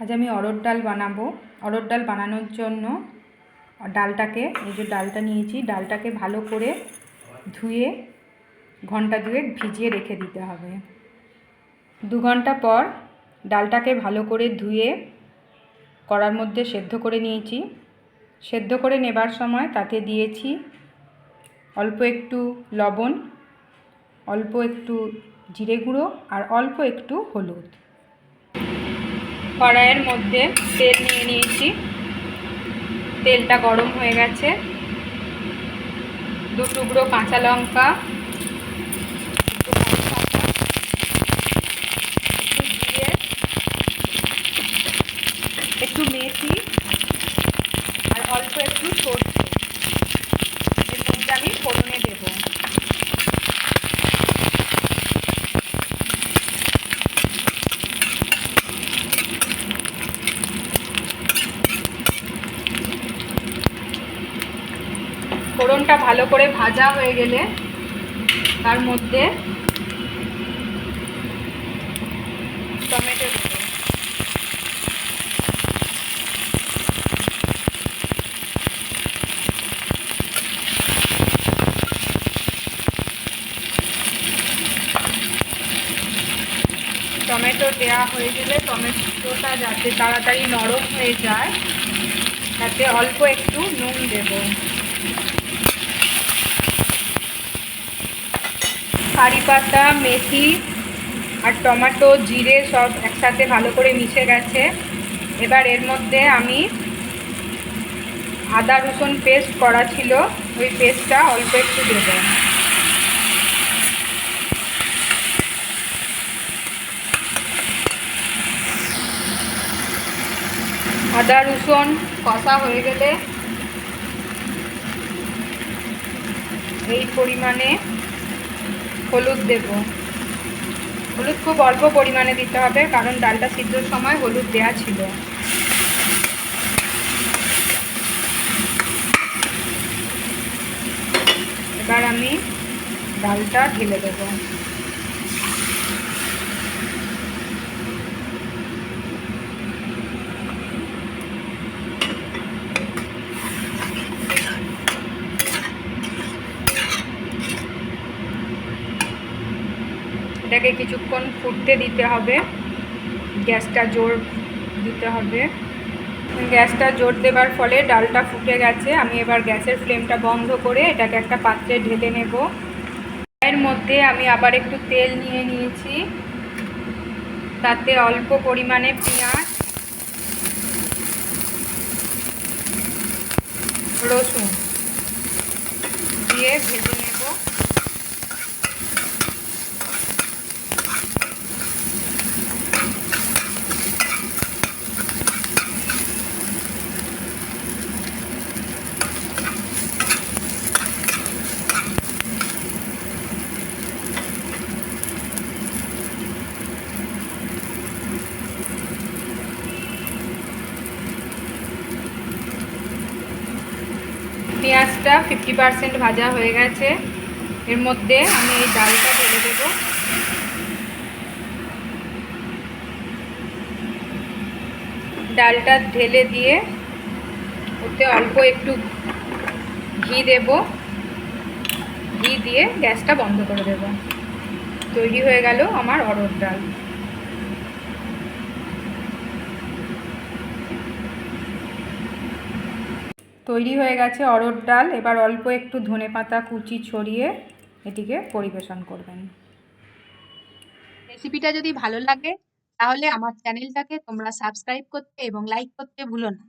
আজ আমি অরহর ডাল বানাবো। অরহর ডাল বানানোর জন্য ডালটাকে, এই যে ডালটা নিয়েছি, ডালটাকে ভালো করে ধুয়ে, ঘণ্টা দুয়েক ভিজিয়ে রেখে দিতে হবে। দু ঘণ্টা পর ডালটাকে ভালো করে ধুয়ে কড়ার মধ্যে সেদ্ধ করে নিয়েছি। সেদ্ধ করে নেবার সময় তাতে দিয়েছি অল্প একটু লবণ, অল্প একটু জিরে গুঁড়ো আর অল্প একটু হলুদ। কড়াইয়ের মধ্যে তেল নিয়ে নিয়েছি। তেলটা গরম হয়ে গেছে। দু টুকরো কাঁচা লঙ্কা একটু মেথি, আর অল্প একটু সর্ষে এর মধ্যে আমি ফোড়নে দেবো ফোড়নটা ভালো করে ভাজা হয়ে গেলে তার মধ্যে টমেটো টমেটো দেওয়া হয়ে গেলে টমেটোটা যাতে তাড়াতাড়ি নরম হয়ে যায়, তাতে অল্প একটু নুন দেবো। কারি পাতা, মেথি আর টমেটো, জিরে সব একসাথে ভালো করে মিশে গেছে। এবার এর মধ্যে আমি আদা, রসুন পেস্ট করা ছিল। ওই পেস্টটা অল্প একটু দেবো। আদা, রসুন কষা হয়ে গেলে এই পরিমাণে হলুদ দেব। হলুদ খুব অল্প পরিমাণে দিতে হবে, কারণ ডালটা সিদ্ধর সময় হলুদ দেয়া ছিল। এবার আমি ডালটা ঢেলে দেবো। এটাকে কিছুক্ষণ ফুটতে দিতে হবে। গ্যাসটা জোর দিতে হবে। গ্যাসটা জোর দেবার ফলে ডালটা ফুটে গেছে। আমি এবার গ্যাসের ফ্লেমটা বন্ধ করে এটাকে একটা পাত্রে ঢেলে নেব। এর মধ্যে আমি আবার একটু তেল নিয়ে নিয়েছি। তাতে অল্প পরিমাণে পেঁয়াজ, রসুন দিয়ে ভেজে নেব। পেঁয়াজটা ফিফটি পারসেন্ট ভাজা হয়ে গেছে। এর মধ্যে আমি এই ডালটা ঢেলে দেব। ডালটা ঢেলে দিয়ে ওতে অল্প একটু ঘি দেব। ঘি দিয়ে গ্যাসটা বন্ধ করে দেব। তৈরি হয়ে গেল আমার অরহর ডাল। তৈরি হয়ে গেছে অরহর ডাল। এবার অল্প একটু ধনে পাতা, কুচি ছড়িয়ে এটিকে পরিবেশন করবেন। রেসিপিটা যদি ভালো লাগে, তাহলে আমার চ্যানেলটাকে তোমরা সাবস্ক্রাইব করতে এবং লাইক করতে ভুলো না।